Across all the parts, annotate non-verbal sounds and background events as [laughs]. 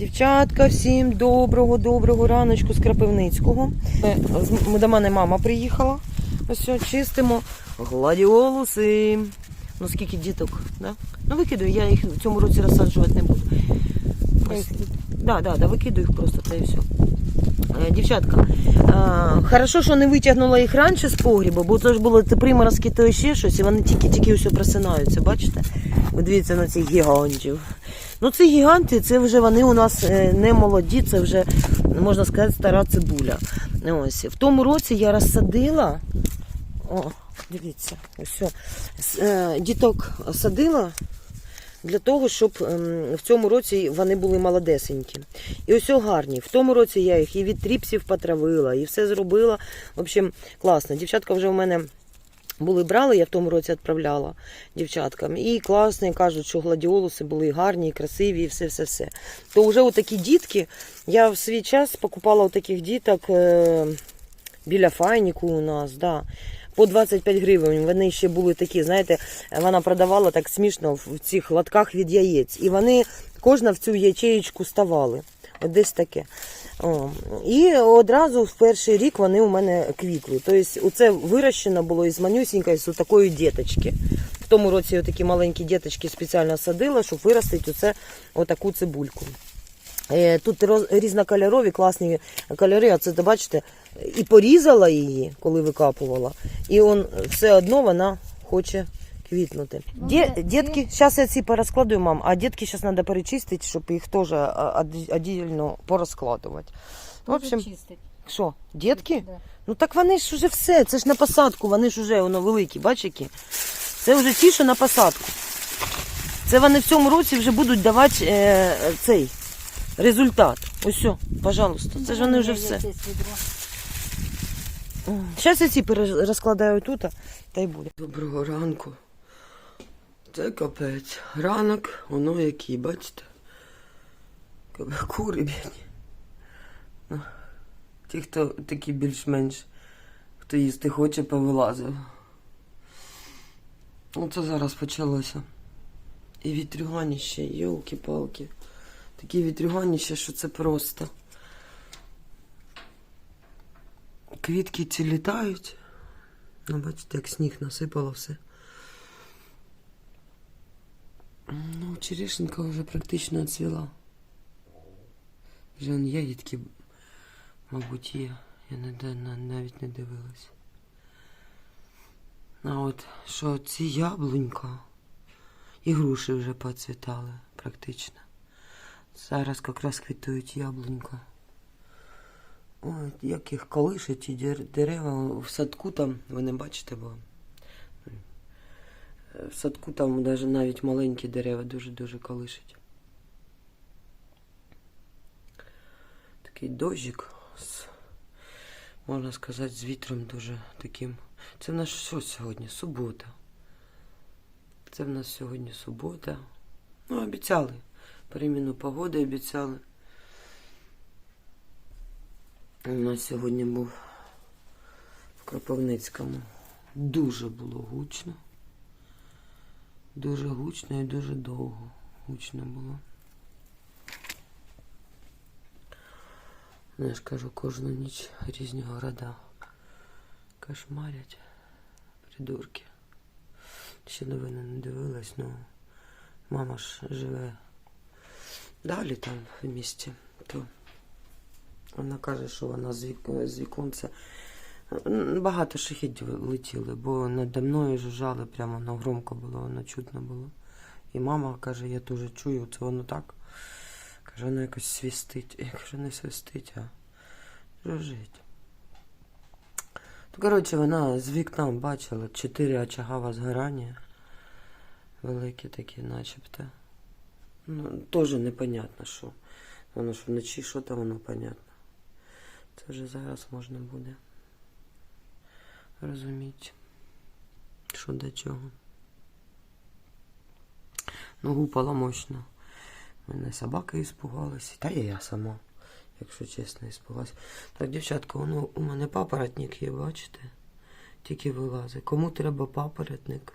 Дівчатка, всім доброго, доброго раночку з Крапивницького. Ми, до мене мама приїхала. Ось все, чистимо гладіолуси. Ну скільки діток, да? Ну викидаю, я їх в цьому році розсаджувати не буду. Просто, да, да, да, викидаю їх просто, та і все. Е, Дівчатка, а, хорошо, що не витягнула їх раніше з погріба, бо це ж було те приморозки, то ще щось, і вони тільки-тільки все просинаються, бачите? Ви дивіться на цих гігантів. Ну, ці гіганти, це вже вони у нас е, не молоді, це вже, можна сказати, стара цибуля. Ось. В тому році я розсадила. О, дивіться, ось. Е, Діток садила для того, щоб ем, в цьому році вони були молодесенькі. І ось гарні. В тому році я їх і від тріпсів потравила, і все зробила. В общем, класно. Дівчатка вже у мене були брали, я в тому році відправляла дівчаткам. І класні, кажуть, що гладіолуси були гарні, і красиві, і все-все-все. То вже отакі дітки, я в свій час покупала отаких діток е, біля файніку у нас, да. По 25 гривень. Вони ще були такі, знаєте, вона продавала так смішно в цих лотках від яєць. І вони кожна в цю ячеєчку ставали. От десь таке. О. І одразу в перший рік вони у мене квітли. Тобто це вирощено було із манюсінької, з такої діточки. В тому році я такі маленькі діточки спеціально садила, щоб виростити оце, отаку цибульку. Е, Тут різнокольорові, класні кольори, а це, ти бачите, і порізала її, коли викапувала, і он, все одно вона хоче квітнути. Ну, дітки, зараз я ці порозкладую, мам, а дітки зараз треба перечистити, щоб їх теж віддільно порозкладувати. В общем, що, дітки? Ну так вони ж вже все, це ж на посадку, вони ж вже воно великі, які? Це вже ті, що на посадку. Це вони в цьому році вже будуть давати е, цей результат. Ось пожалуйста. Це ж вони вже все. Зараз я ці розкладаю тут, та й буде. Доброго ранку. Це капець. Ранок, воно який, бачите? Кури бідні. Ну, Ті, хто такі більш-менш, хто їсти хоче, повилазив. Оце зараз почалося. І вітрюганіще, йолки-палки. Такі вітрюганіще, що це просто. Квітки ці літають. Ну, бачите, як сніг насипало все. Ну, черешенка вже практично цвіла. Вже ягідки, мабуть, є. Я навіть не дивилась. А от що ці яблунька і груші вже поцвітали практично. Зараз якраз квітують яблунька. Ой, як їх колишать ті дерева в садку там, ви не бачите, бо в садку там навіть маленькі дерева дуже-дуже колишать. Такий дощик з, можна сказати, з вітром дуже таким. Це в нас що сьогодні? Субота. Це в нас сьогодні субота. Ну, обіцяли. Переміну погоди обіцяли. У нас сьогодні був в Кропивницькому. Дуже було гучно. Дуже гучно і дуже довго гучно було. Ну, я ж кажу, кожну ніч різні города кошмарять. Придурки. Ще новини не дивилась, ну мама ж живе далі там в місті, то вона каже, що вона з, вік... з віконця. Багато шахідів летіли, бо надо мною жужжали, прямо воно громко було, воно чутно було. І мама каже, я теж чую, це воно так. Каже, воно якось свістить. Я кажу, не свистить, а жужжить. То, коротше, вона з вікна бачила чотири очагава згорання. Великі такі, начебто. Ну, теж непонятно, що. Воно ж вночі, що там воно понятно. Це вже зараз можна буде розуміти, що до чого. Ну, гупала мощно. Мене собака іспугалась. Та і я сама, якщо чесно, іспугалась. Так, дівчатка, воно у мене папоротник є, бачите? Тільки вилазить. Кому треба папоротник?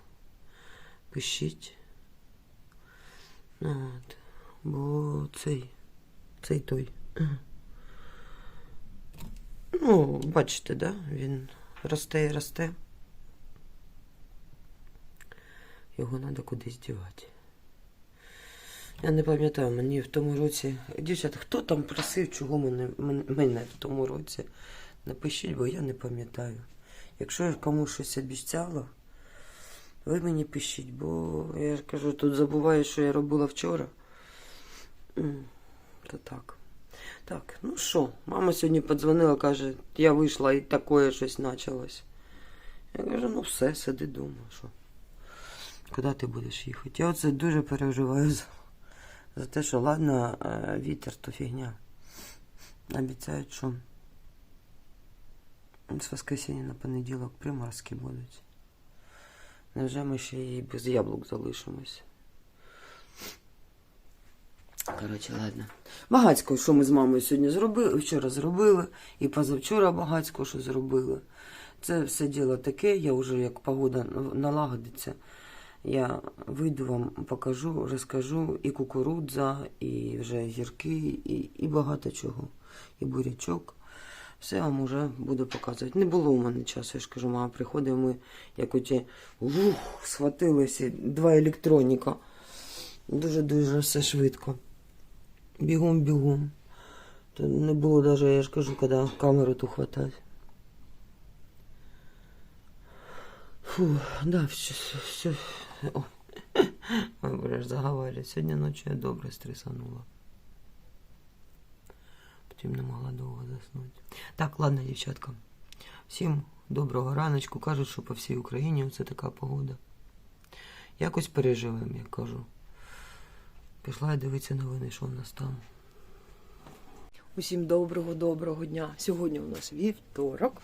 Пишіть. От. Бо цей Цей той. Ну, бачите, да? Він росте і росте. Його треба кудись дівати. Я не пам'ятаю, мені в тому році. Дівчата, хто там просив, чого мене, мене в тому році? Напишіть, бо я не пам'ятаю. Якщо я комусь щось обіцяла, ви мені пишіть, бо я ж кажу, тут забуваю, що я робила вчора. То так. Так, ну що, мама сьогодні подзвонила, каже, я вийшла і таке щось почалось. Я кажу, ну все, сиди вдома, що. Куди ти будеш їхати? Я оце дуже переживаю за, за те, що ладно, е, вітер то фігня. Обіцяють, що з воскресіння на понеділок приморозки будуть. Невже ми ще і без яблук залишимось? Коротше, ладно. Багацько, що ми з мамою сьогодні зробили, вчора зробили, і позавчора багацько, що зробили. Це все діло таке, я вже як погода налагодиться, я вийду вам покажу, розкажу і кукурудза, і вже гірки, і, і багато чого. І бурячок. Все вам уже буду показувати. Не було у мене часу, я ж кажу, мама приходить, ми як оті ух, схватилися, два електроніка. Дуже-дуже все швидко. Бігом-бігом. То не було навіть, я ж кажу, коли камеру ту хватати. Фу, да, все, все. О. [laughs] Ой, ж. Сьогодні ночі я добре стресанула. Потім не могла довго заснути. Так, ладно, дівчатка. Всім доброго раночку. Кажуть, що по всій Україні оце така погода. Якось переживемо, як кажу. Пішла я дивитися новини, що в нас там. Усім доброго, доброго дня. Сьогодні у нас вівторок.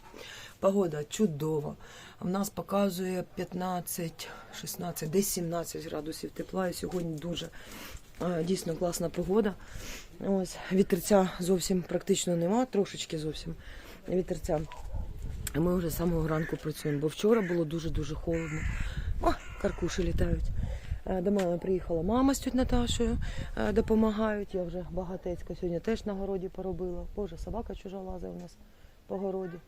Погода чудова. В нас показує 15, 16, десь 17 градусів тепла. І сьогодні дуже е, дійсно класна погода. Ось вітерця зовсім практично нема, трошечки зовсім вітерця. Ми вже з самого ранку працюємо, бо вчора було дуже-дуже холодно. О, каркуші літають. Е, До мене приїхала мама з тють Наташою, е, допомагають. Я вже багатецька сьогодні теж на городі поробила. Боже, собака чужа лазить у нас по городі.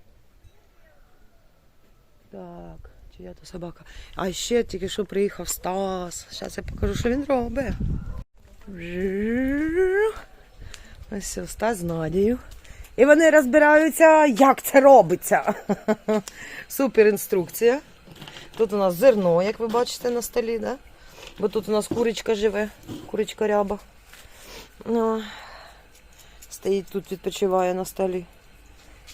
Так, чия то собака. А ще тільки що приїхав Стас. Зараз я покажу, що він робить. Ось все, Стас з Надією. І вони розбираються, як це робиться. [laughs] Супер інструкція. Тут у нас зерно, як ви бачите на столі, да? бо тут у нас курочка живе, курочка ряба. Ну, стоїть тут, відпочиває на столі.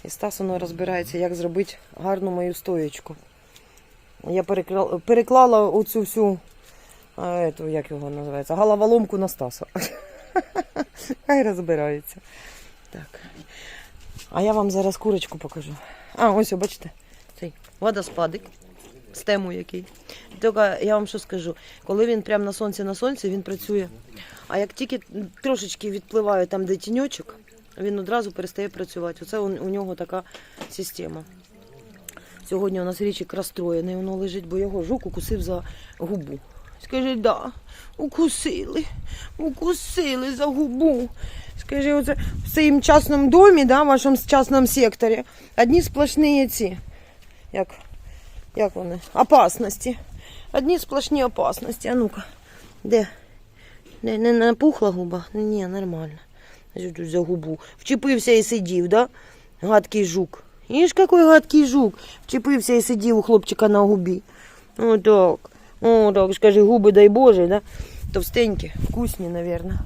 І Стас воно розбирається, як зробити гарну мою стоєчку. Я переклала, переклала оцю всю, а, ету, як його називається, головоломку на Стаса. [laughs] Хай розбирається. Так. А я вам зараз курочку покажу. А, ось, бачите, цей водоспадик. Стему який. Тільки я вам що скажу, коли він прямо на сонці на сонці, він працює. А як тільки трошечки відпливає там, де тіньочок, він одразу перестає працювати. Оце у нього така система. Сьогодні у нас річик розстроєний, воно лежить, бо його жук укусив за губу. Скажи, да, укусили, укусили за губу. Скажи, оце в цьому частному домі, да, в вашому частному секторі, одні сплошні ці, як, як вони, опасності. Одні сплошні опасності. А ну-ка, де? Не, не напухла губа? Ні, нормально. За губу. Вчепився і сидів, да? Гадкий жук. Іж який гадкий жук. Вчепився і сидів у хлопчика на губі. О, так. О, так, скажи, губи, дай Боже, да? Товстенькі, вкусні, напевно.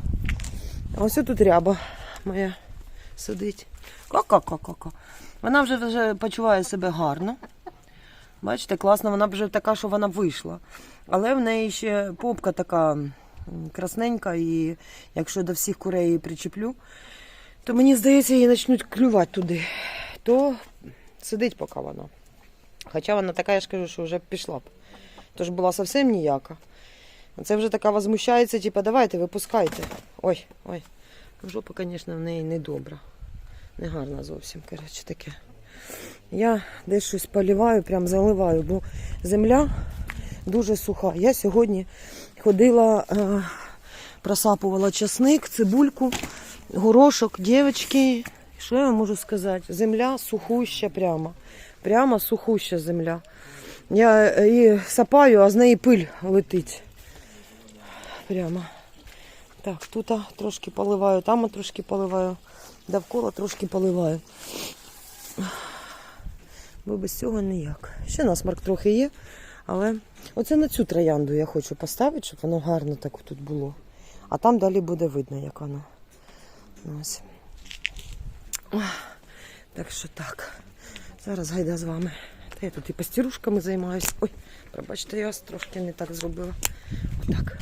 А ось тут ряба моя сидить. Ка-ка-ка-ка-ка. Вона вже, вже почуває себе гарно. Бачите, класно, вона вже така, що вона вийшла. Але в неї ще попка така красненька, і якщо до всіх курей її причеплю, то мені здається, її почнуть клювати туди. То сидить поки вона. Хоча вона така, я ж кажу, що вже пішла б. Тож була зовсім ніяка. Це вже така возмущається, типу, давайте, випускайте. Ой, ой. Жопа, звісно, в неї не добра. Не гарна зовсім, коротше, таке. Я десь щось поліваю, прям заливаю, бо земля дуже суха. Я сьогодні ходила, е, просапувала часник, цибульку горошок, дівчатки, що я можу сказати? Земля сухуща прямо. Прямо сухуща земля. Я її сапаю, а з неї пиль летить. Прямо. Так, тут трошки поливаю, там трошки поливаю, довкола трошки поливаю. Бо без цього ніяк. Ще насмарк трохи є, але оце на цю троянду я хочу поставити, щоб воно гарно так тут було. А там далі буде видно, як воно. Ось. Так що так. Зараз гайда з вами. Та я тут і пастірушками займаюся. Ой, пробачте, я трошки не так зробила. Отак.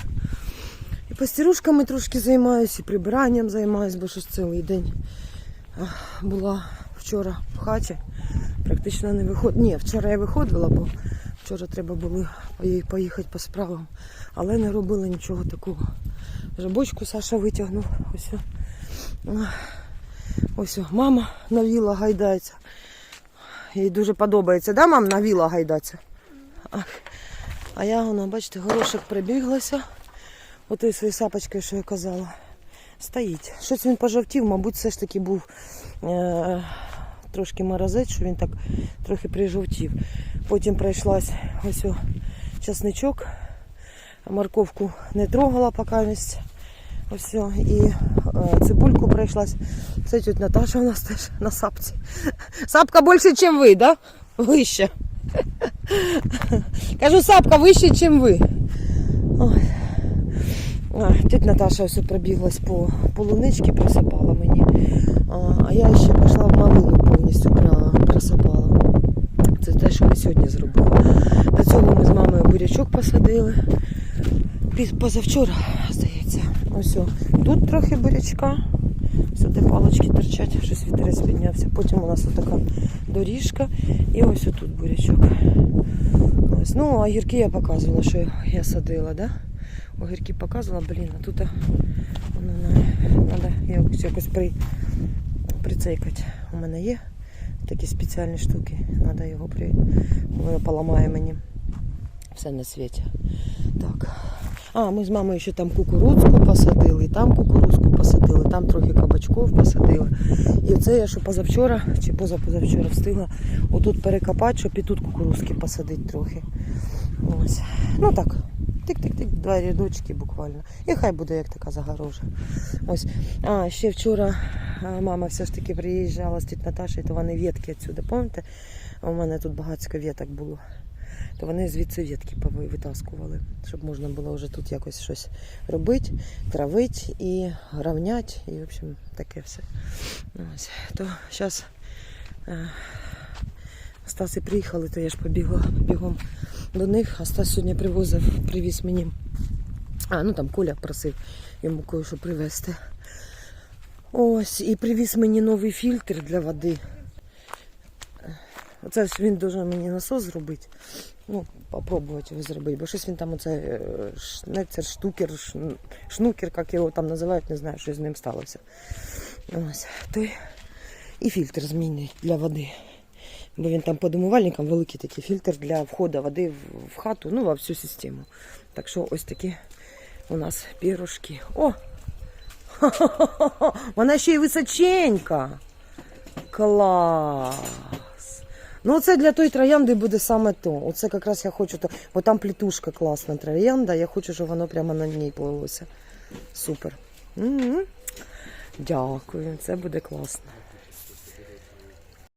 І пастірушками трошки займаюся, і прибиранням займаюся, бо щось цілий день була вчора в хаті. Практично не виходила. Ні, вчора я виходила, бо вчора треба було поїхати по справам. Але не робила нічого такого. Вже бочку Саша витягнув. Ось. Ось мама на віла гайдається. Їй дуже подобається, да, мам, на віла гайдаться? А я, вона, бачите, горошок прибіглася. Отою своєю сапочкою, що я казала. Стоїть. Щось він пожовтів, мабуть, все ж таки був е- трошки морозець, що він так трохи прижовтів. Потім пройшлась ось часничок. Морковку не трогала поки. Ось і цибульку пройшлась. Це тють Наташа у нас теж на сапці. Сапка більше, ніж ви, да? Вище. Кажу, сапка вище, ніж ви. Ой. Тетя Наташа ось пробіглась по полунички, присипала мені. А, я ще пішла в малину повністю присипала. Це те, що ми сьогодні зробили. До цього ми з мамою бурячок посадили. Позавчора, здається. Ось. о. Тут трохи бурячка. Сюди палочки торчать, щось вітерець піднявся. Потім у нас така доріжка. І ось отут бурячок. Ось. Ну, а гірки я показувала, що я садила, да? Огірки показувала, блін, а тут треба якось, при, прицейкати. У мене є такі спеціальні штуки. Треба його при... Поламає мені. Все на світі. Так. А, ми з мамою ще там кукурудзку посадили, там кукурудзку посадили, там трохи кабачков посадили. І оце я що позавчора чи позапозавчора встигла отут перекопати, щоб і тут кукурудзки посадити трохи. Ось. Ну так, тик-тик-тик, два рядочки буквально. І хай буде як така загорожа. Ось. А, ще вчора мама все ж таки приїжджала з тіть Наташею, то вони ветки відсюди, пам'ятаєте? У мене тут багатько веток було. То вони звідси пови- витаскували, щоб можна було вже тут якось щось робити, травити і равняти. І, в общем, таке все. Ось. То зараз Стаси приїхали, то я ж побігла бігом до них. А Стас сьогодні привозив, привіз мені. А, ну там Коля просив йому кое-що привезти. Ось, і привіз мені новий фільтр для води. Оце ж він дуже мені насос зробити. Ну, попробувати його зробити, бо щось він там оце е, шнецер, штукер, шнукер, як його там називають, не знаю, що з ним сталося. Ось, той і фільтр змінюють для води. Бо він там під умивальником великий такий фільтр для входу води в- хату, ну, во всю систему. Так що ось такі у нас пірожки. О! [laughs] Вона ще й височенька. Клас! Ну, це для той троянди буде саме то. Оце якраз я хочу, то, бо там плітушка класна троянда, я хочу, щоб воно прямо на ній плилося. Супер. М-м. Дякую, це буде класно.